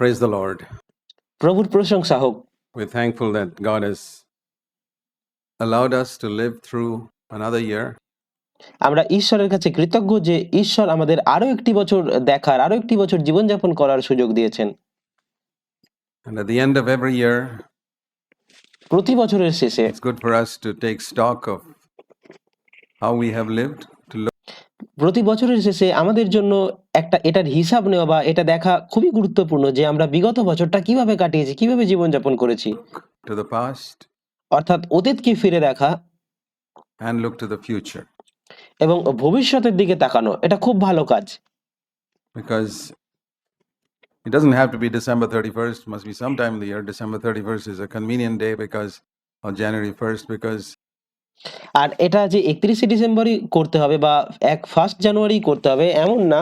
Praise the Lord. প্রভুর প্রশংসা হোক We're thankful that God has allowed us to live through another year আমরা ঈশ্বরের কাছে কৃতজ্ঞ যে ঈশ্বর আমাদের আরও একটি বছর দেখার আরও একটি বছর জীবনযাপন করার সুযোগ দিয়েছেন and at the end of every year প্রতি বছরের শেষে it's good for us to take stock of how we have lived প্রতি বছরের শেষে আমাদের জন্য একটা এটার হিসাব নেওয়া বা এটা দেখা খুবই গুরুত্বপূর্ণ যে আমরা বিগত বছরটা কীভাবে কাটিয়েছি কীভাবে জীবনযাপন করেছি। অর্থাৎ অতীতকে ফিরে দেখা অ্যান্ড টু দ্য ফিউচার এবং ভবিষ্যতের দিকে তাকানো এটা খুব ভালো কাজ। Because it doesn't have to be December 31 must be some time in the year December 31 is day because January 1 because আর এটা যে একত্রিশে ডিসেম্বরই করতে হবে বা এক ফার্স্ট জানুয়ারি করতে হবে এমন না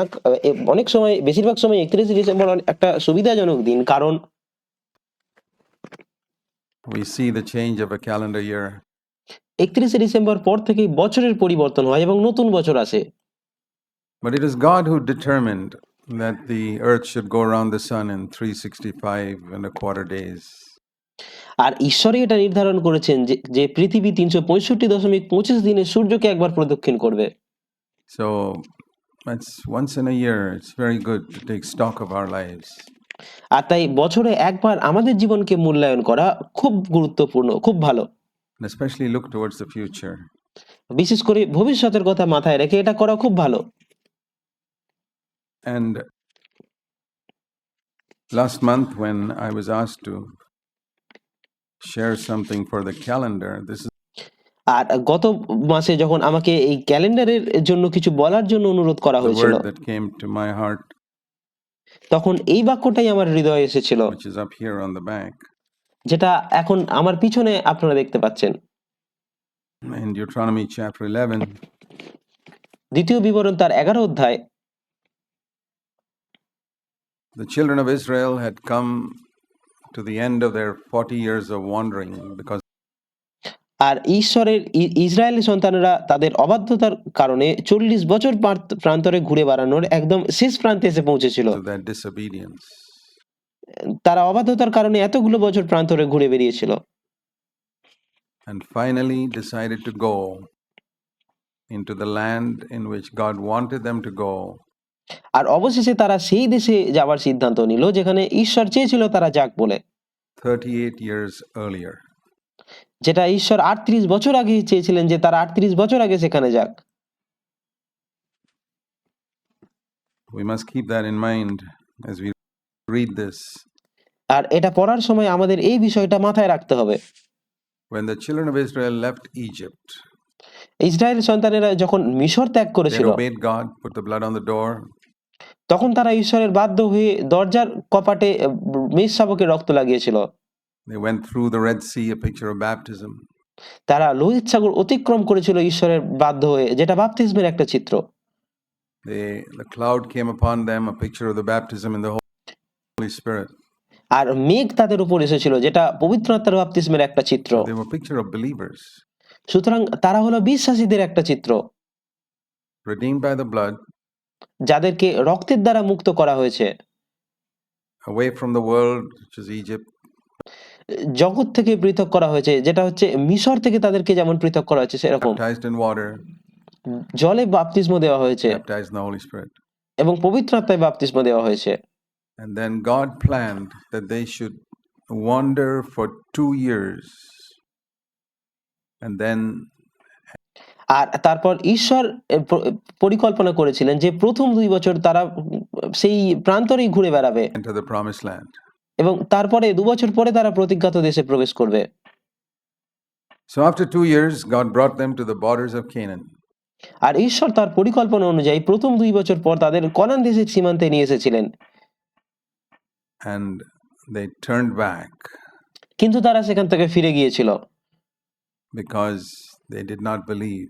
অনেক সময় বেশিরভাগ সময় একত্রিশে ডিসেম্বর একটা সুবিধাজনক দিন কারণ we see the change of a calendar year একত্রিশে ডিসেম্বর পর থেকেই বছরের পরিবর্তন হয় এবং নতুন বছর আসে But it is God who determined that the earth should go around the sun in 365 and a quarter days. আর ঈশ্বরই এটা নির্ধারণ করেছেন যে পৃথিবী তিনশো পঁয়ষট্টি দশমিক পঁচিশ দিনে সূর্যকে একবার প্রদক্ষিণ করবে So it's once in a year, it's very good to take stock of our lives. আর তাই বছরে একবার আমাদের জীবনকে মূল্যায়ন করা খুব গুরুত্বপূর্ণ খুব ভালো especially look towards the future. বিশেষ করে ভবিষ্যতের কথা মাথায় রেখে এটা করা খুব ভালো And last month, when I was asked to share something for the calendar. This is আর গত মাসে যখন আমাকে এই ক্যালেন্ডারের জন্য কিছু বলার জন্য অনুরোধ করা হয়েছিল তখন এই বাক্যটাই আমার হৃদয় এসেছিল যেটা এখন আমার পিছনে আপনারা দেখতে পাচ্ছেন। দ্বিতীয় বিবরণ তার এগারো অধ্যায়। The children of Israel had to the end of their 40 years of wandering because আর ঈশ্বরের ইসরায়েলি সন্তানেরা তাদের অবাধ্যতার কারণে চল্লিশ বছর প্রান্তরে ঘুরে বেড়ানোর একদম শেষ প্রান্তে এসে পৌঁছেছিল. তারা অবাধ্যতার কারণে এতগুলো বছর প্রান্তরে ঘুরে বেরিয়েছিল And finally decided to go into the land in which God wanted them to go. আর অবশেষে তারা সেই দেশে যাওয়ার সিদ্ধান্ত নিল যেখানে ঈশ্বর চেয়েছিল তারা যাক বলে 38 years earlier. যেটা ঈশ্বর আটত্রিশ বছর আগে চেয়েছিলেন যে তারা আটত্রিশ বছর আগে সেখানে যাক We must keep that in mind as we read this. আর এটা পড়ার সময় আমাদের এই বিষয়টা মাথায় রাখতে হবে When the children of Israel left Egypt, Israel সন্তানেরা যখন মিশর ত্যাগ they করেছিল obeyed God, put the blood on the door, তখন তারা ঈশ্বরের বাধ্য হয়ে দরজার কপাটে মেষ শাবকের রক্ত লাগিয়েছিল they went through the Red Sea, a picture of baptism. তারা লোহিত সাগর অতিক্রম করেছিল ঈশ্বরের বাধ্য হয়ে যেটা বাপতিস্মের একটা চিত্র They, the cloud came upon them, a picture of the baptism in the Holy Spirit. আর মেঘ তাদের উপর এসেছিল যেটা পবিত্র আত্মার বাপতিস্মের একটা চিত্র They were a picture of believers, সুতরাং তারা হলো বিশ্বাসীদের একটা চিত্র redeemed by the blood, যাদেরকে রক্তের দ্বারা মুক্ত করা হয়েছে। জগৎ থেকে পৃথক করা হয়েছে যেটা হচ্ছে মিশর থেকে তাদেরকে যেমন পৃথক করা হয়েছে সেরকম। জলে বাপতিস্ম দেওয়া হয়েছে। এবং পবিত্র আত্মায় বাপতিস্ম দেওয়া হয়েছে। And then God planned that they should wander for two years. And then আর তারপর ঈশ্বর পরিকল্পনা করেছিলেন যে প্রথম দুই বছর তারা সেই প্রান্তরেই ঘুরে বেড়াবে। এবং তারপরে দু বছর পরে তারা প্রতিজ্ঞাত দেশে প্রবেশ করবে। So after two years, God brought them to the borders of Canaan. আর ঈশ্বর তার পরিকল্পনা অনুযায়ী প্রথম দুই বছর পর তাদের কনান দেশের সীমান্তে নিয়ে এসেছিলেন। And they turned back কিন্তু তারা সেখান থেকে ফিরে গিয়েছিল। because they did not believe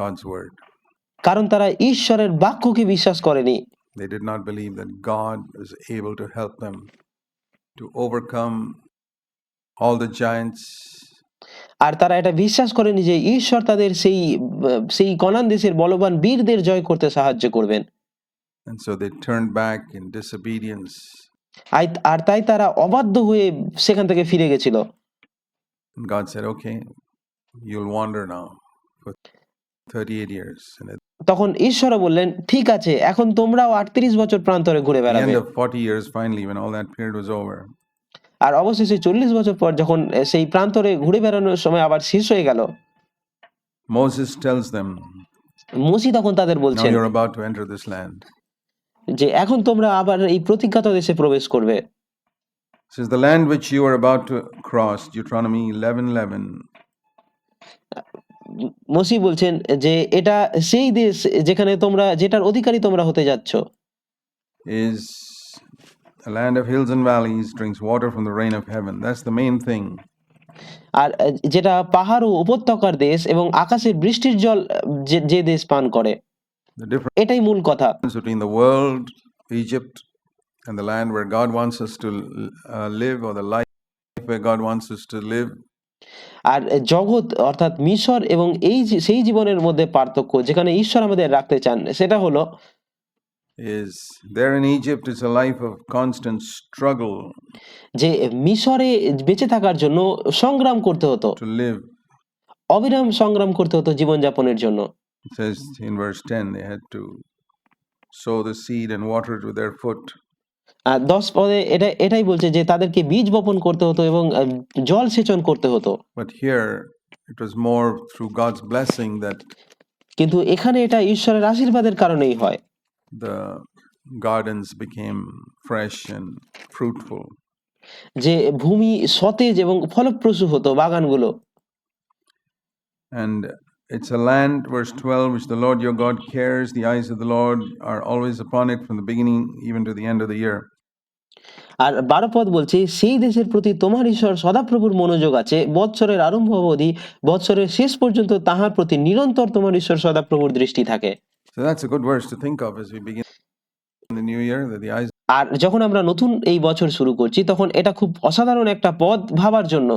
God's word. কারণ তারা ঈশ্বরের বাক্যকে বিশ্বাস করেনি They did not believe that God was able to help them to overcome all the giants আর তারা এটা বিশ্বাস করেনি যে ঈশ্বর তাদের সেই সেই কনান দেশের বলবান বীরদের জয় করতে সাহায্য করবেন And so they turned back in disobedience আর তাই তারা অবাধ্য হয়ে সেখান থেকে ফিরে গেছিল God said, okay, you'll wander now for 38 years. তখন ঈশ্বর বললেন ঠিক আছে এখন তোমরাও আটত্রিশ বছর প্রান্তরে ঘুরে বেড়াবে end of 40 years, finally, when all that period was over, আর অবশেষে চল্লিশ বছর পর যখন সেই প্রান্তরে ঘুরে বেড়ানোর সময় আবার শেষ হয়ে গেল Moses tells them, মসি তখন তাদের বলছেন this land. যে এখন তোমরা আবার এই প্রতিজ্ঞাত দেশে প্রবেশ করবে It says, the land which you are about to cross, Deuteronomy 11 11, মসি বলছেন যে এটা সেই দেশ যেখানে তোমরা যেটার অধিকারী তোমরা হতে যাচ্ছ is a land of hills and valleys, drinks water from the rain of heaven. That's the main thing. আর যেটা পাহাড় ও উপত্যকার দেশ এবং আকাশের বৃষ্টির জল যে দেশ পান করে এটাই মূল কথা between the world, Egypt, and the land where God wants us to uh, live, or the life where God wants us to live, আর জগৎ অর্থাৎ মিশর এবং এই সেই জীবনের মধ্যে পার্থক্য যেখানে ঈশ্বর আমাদের রাখতে চান সেটা হলো is there in Egypt is a life of constant struggle যে মিশরে বেঁচে থাকার জন্য সংগ্রাম করতে হতো to live. অবিরাম সংগ্রাম করতে হতো জীবনযাপনের জন্য It says in verse 10 they had to sow the seed and water it with their foot. দশ পদে এটা এটাই বলছে যে তাদেরকে বীজ বপন করতে হতো এবং জল সেচন করতে হতো। But here it was more through God's blessing that কিন্তু এখানে এটা ঈশ্বরের আশীর্বাদের কারণেই হয়। the gardens became fresh and fruitful. যে ভূমি সতেজ এবং ফলপ্রসূ হতো বাগানগুলো। And it's a land, verse 12, which the Lord your God cares. The eyes of the Lord are always upon it from the beginning even to the end of the year. আর বারোপদ বলছে সেই দেশের প্রতি তোমার ঈশ্বর সদাপ্রভুর মনোযোগ আছে বৎসরের আরম্ভ অবধি বৎসরের শেষ পর্যন্ত তাহার প্রতি নিরন্তর তোমার ঈশ্বর সদাপ্রভুর দৃষ্টি থাকে আর যখন আমরা নতুন এই বছর শুরু করছি তখন এটা খুব অসাধারণ একটা পদ ভাবার জন্য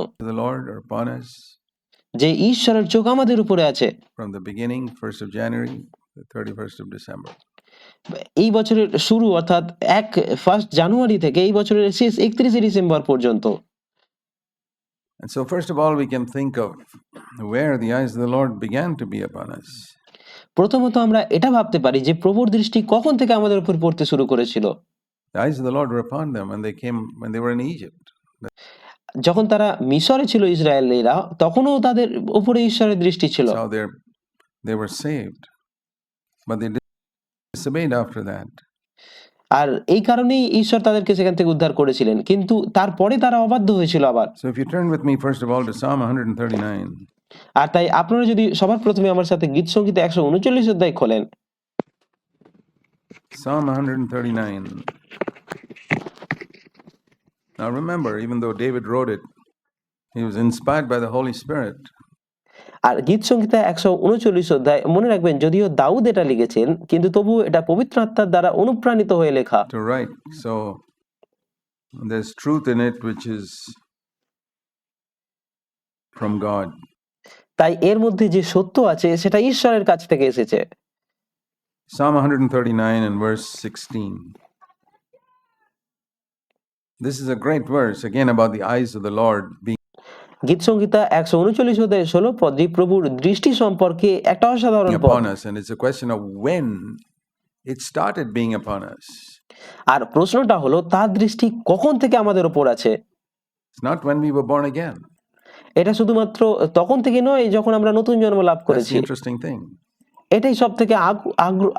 যে ঈশ্বরের চোখ আমাদের উপরে আছে from the beginning, 1st of January, the 31st of December. এই বছরের শুরু অর্থাৎ এক ফার্স্ট জানুয়ারি থেকে এই বছরের শেষ একত্রিশে ডিসেম্বর পর্যন্ত And so, first of all, we can think of where the eyes of the Lord began to be upon us. প্রথমত আমরা এটা ভাবতে পারি যে প্রভুর দৃষ্টি কখন থেকে আমাদের উপর পড়তে শুরু করেছিল The eyes of the Lord were upon them when they came, when they were in Egypt. যখন তারা মিশরে ছিল ইসরায়েলিরা তখনও তাদের উপরে ঈশ্বরের দৃষ্টি ছিল That's how they they were saved. But they disobeyed after that. আর এই কারণেই ঈশ্বর তাদেরকে সেখান থেকে উদ্ধার করেছিলেন কিন্তু তারপরে তারা অবাধ্য হয়েছিল আবার So if you turn with me first of all to Psalm 139, আর তাই আপনারা যদি সবার প্রথমে আমার সাথে গীত সঙ্গীতে একশো উনচল্লিশ অধ্যায় খোলেন Psalm 139. Now remember, even though David wrote it, he was inspired by the Holy Spirit. আর গীত সংহিতা একশো উনচল্লিশ অধ্যায় মনে রাখবেন যদিও দাউদ এটা লিখেছেন কিন্তু তবু এটা পবিত্র আত্মার দ্বারা অনুপ্রাণিত হয়ে লেখা। To write so there is truth from God তাই এর মধ্যে যে সত্য আছে সেটা ঈশ্বরের কাছ থেকে এসেছে। Psalm 139 and verse 16 This is a great verse again about the eyes of the Lord being. গীত সংহিতা একশো উনচল্লিশ হতে ষোলো প্রদীপ প্রভুর দৃষ্টি সম্পর্কে একটা অসাধারণ bonus and it's a question of when it started being upon us আর প্রশ্নটা হলো তার দৃষ্টি কখন থেকে আমাদের ওপর আছে? Not when we were born again এটা শুধুমাত্র তখন থেকে নয় যখন আমরা নতুন জন্ম লাভ করেছি। ইন্টারেস্টিং থিং এটাই সবথেকে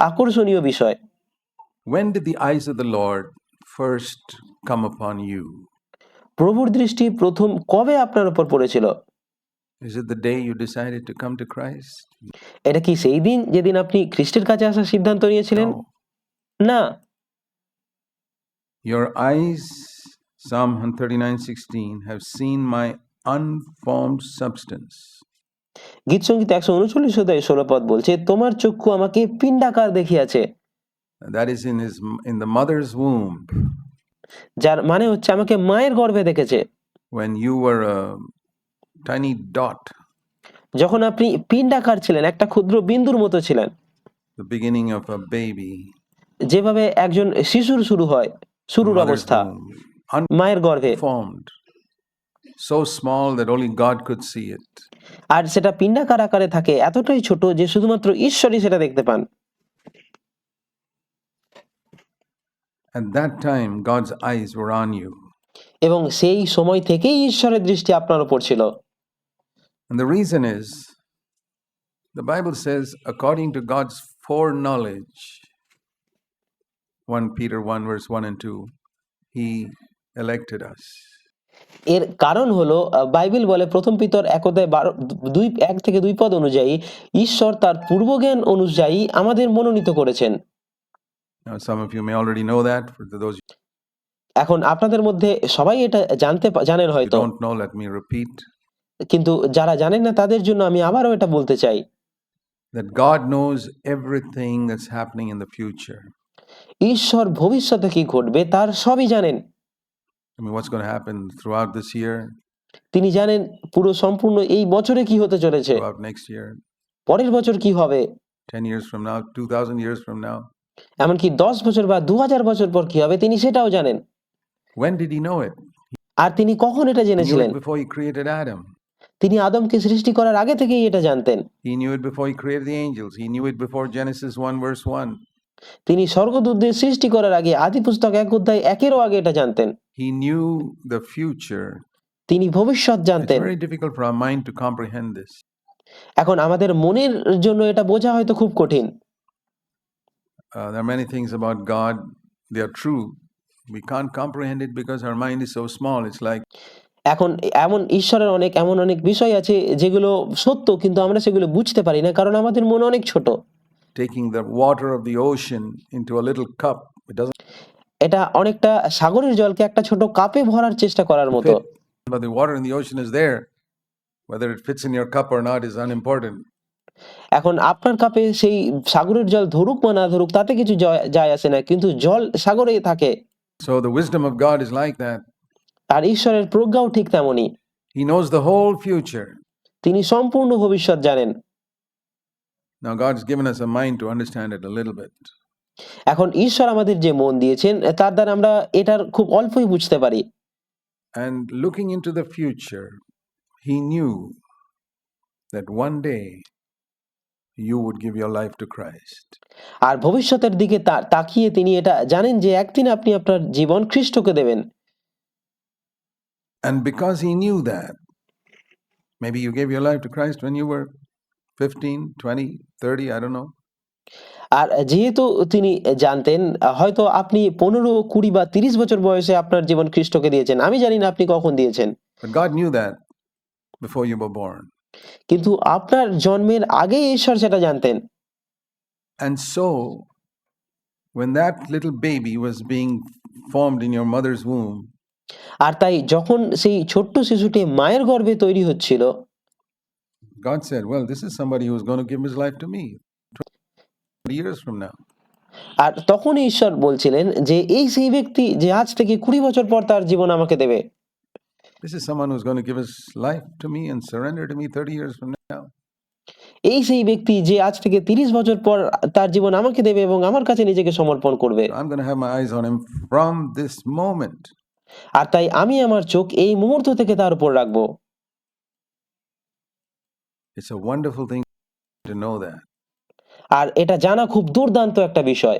আকর্ষণীয় বিষয়। When did the eyes of the Lord first come upon you? প্রভুর দৃষ্টি প্রথম কবে আপনার উপর পড়েছিল Is it the day you decided to come to Christ? এটা কি সেই দিন যেদিন আপনি খ্রিস্টের কাছে আসার সিদ্ধান্ত নিয়েছিলেন না Your eyes, Psalm 139:16, have seen my unformed substance. গীত সংগীত একশো উনচল্লিশ অধ্যায় ষোলো পদ বলছে তোমার চক্ষু আমাকে পিণ্ডাকার দেখিয়াছে That is in his in the mother's womb যার মানে হচ্ছে আমাকে মায়ের গর্ভে দেখেছে। When you were a tiny dot, যখন আপনি পিণ্ডাকার ছিলেন একটা ক্ষুদ্র বিন্দুর মতো ছিলেন। The beginning of a baby. যেভাবে একজন শিশুর শুরু হয় শুরুর অবস্থা মায়ের গর্ভে। unformed, so small that only God could see it. আর সেটা পিণ্ডাকার আকারে থাকে এতটাই ছোট যে শুধুমাত্র ঈশ্বরই সেটা দেখতে পান। At that time, God's eyes were on you. এবং সেই সময় থেকেই ঈশ্বরের দৃষ্টি আপনার উপর ছিল And the reason is the Bible says, according to God's foreknowledge, 1 Peter 1, verse 1 and 2, He elected us. এর কারণ হলো বাইবেল বলে প্রথম পিতর এক অধ্যায় বারো দুই এক থেকে দুই পদ অনুযায়ী ঈশ্বর তার পূর্বজ্ঞান অনুযায়ী আমাদের মনোনীত করেছেন Now, some of you may already know that. For those এখন আপনাদের মধ্যে সবাই এটা জানতে পা- জানেন who হয়তো don't know, let me repeat কিন্তু যারা জানেন না তাদের জন্য আমি আবারও এটা বলতে চাই that God knows everything that's happening in the future. ঈশ্বর ভবিষ্যতে কি ঘটবে তার সবই জানেন I mean, what's going to happen throughout this year, তিনি জানেন পুরো সম্পূর্ণ এই বছরে কি হতে চলেছে throughout next year, পরের বছর কি হবে 10 years from now, 2,000 years from now. এমনকি দশ বছর বা দু হাজার বছর পর কি হবে তিনি সেটাও জানেন। আর তিনি কখন এটা জেনেছিলেন? তিনি আদমকে সৃষ্টি করার আগে থেকেই এটা জানতেন। তিনি স্বর্গদূতদের সৃষ্টি করার আগে আদি পুস্তক এক অধ্যায় একেরও আগে এটা জানতেন। হি নিউ দ্য ফিউচার তিনি ভবিষ্যৎ জানতেন। Very difficult for mind to comprehend this এখন আমাদের মনের জন্য এটা বোঝা হয়তো খুব কঠিন। Uh, there are many things about God, they are true. We can't comprehend it because our mind is so small. It's like এখন এমন ঈশ্বরের অনেক এমন অনেক বিষয় আছে যেগুলো সত্য কিন্তু আমরা সেগুলো বুঝতে পারি না কারণ আমাদের মন অনেক ছোট taking the water of the ocean into a little cup. It doesn't এটা অনেকটা সাগরের জলকে একটা ছোট কাপে ভরার চেষ্টা করার মতো but the water in the ocean is there. Whether it fits in your cup or not is unimportant. এখন আপনার কাপে সেই সাগরের জল ধরুক বা না ধরুক তাতে কিছু যায় আসে না কিন্তু জল সাগরে থাকে। আর ঈশ্বরের প্রজ্ঞাও ঠিক তেমনই। He knows the whole future তিনি সম্পূর্ণ ভবিষ্যৎ জানেন। Now God has given us a mind to understand it a little bit এখন ঈশ্বর আমাদের যে মন দিয়েছেন তার দ্বারা আমরা এটার খুব অল্পই বুঝতে পারি। And looking into the future he knew that one day you would give your life to Christ. আর ভবিষ্যতের দিকে তাকিয়ে তিনি এটা জানেন যে একদিন আপনি আপনার জীবন খ্রিস্টকে দেবেন And because He knew that, maybe you gave your life to Christ when you were 15, 20, 30, I don't know. আর যেহেতু তিনি জানতেন হয়তো আপনি পনেরো কুড়ি বা তিরিশ বছর বয়সে আপনার জীবন খ্রিস্টকে দিয়েছেন আমি জানি না আপনি কখন দিয়েছেন God knew that before you were born. কিন্তু আপনার জন্মের আগে ঈশ্বর সেটা জানতেন And so, when that little baby was being formed in your mother's womb, আর তাই যখন সেই ছোট্ট শিশুটি মায়ের গর্ভে তৈরি হচ্ছিল God said, Well, this is somebody who's going to give his life to me 20 years from now. আর তখনই ঈশ্বর বলছিলেন যে এই সেই ব্যক্তি যে আজ থেকে কুড়ি বছর পর তার জীবন আমাকে দেবে This is someone who's going to give his life to me and surrender to me 30 years from now. এই সেই ব্যক্তি যে আজ থেকে তিরিশ বছর পর তার জীবন আমাকে দেবে এবং আমার কাছে নিজেকে সমর্পণ করবে I'm going to have my eyes on him from this moment. আর তাই আমি আমার চোখ এই মুহূর্ত থেকে তার উপর রাখব It's a wonderful thing to know that. আর এটা জানা খুব দুর্দান্ত একটা বিষয়